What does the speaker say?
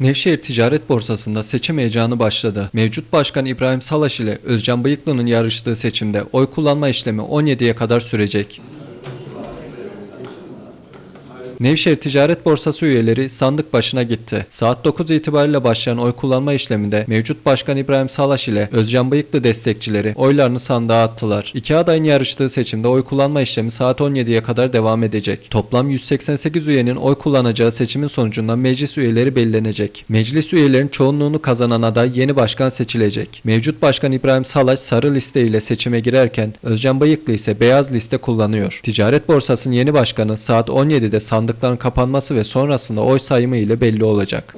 Nevşehir Ticaret Borsası'nda seçim heyecanı başladı. Mevcut Başkan İbrahim Salaş ile Özcan Bıyıklı'nın yarıştığı seçimde oy kullanma işlemi 17'ye kadar sürecek. Nevşehir Ticaret Borsası üyeleri sandık başına gitti. Saat 9 itibariyle başlayan oy kullanma işleminde mevcut Başkan İbrahim Salaş ile Özcan Bıyıklı destekçileri oylarını sandığa attılar. İki adayın yarıştığı seçimde oy kullanma işlemi saat 17'ye kadar devam edecek. Toplam 188 üyenin oy kullanacağı seçimin sonucunda meclis üyeleri belirlenecek. Meclis üyelerinin çoğunluğunu kazanan aday yeni başkan seçilecek. Mevcut Başkan İbrahim Salaş sarı liste ile seçime girerken Özcan Bıyıklı ise beyaz liste kullanıyor. Ticaret Borsası'nın yeni başkanı saat 17'de sandıkların kapanması ve sonrasında oy sayımı ile belli olacak.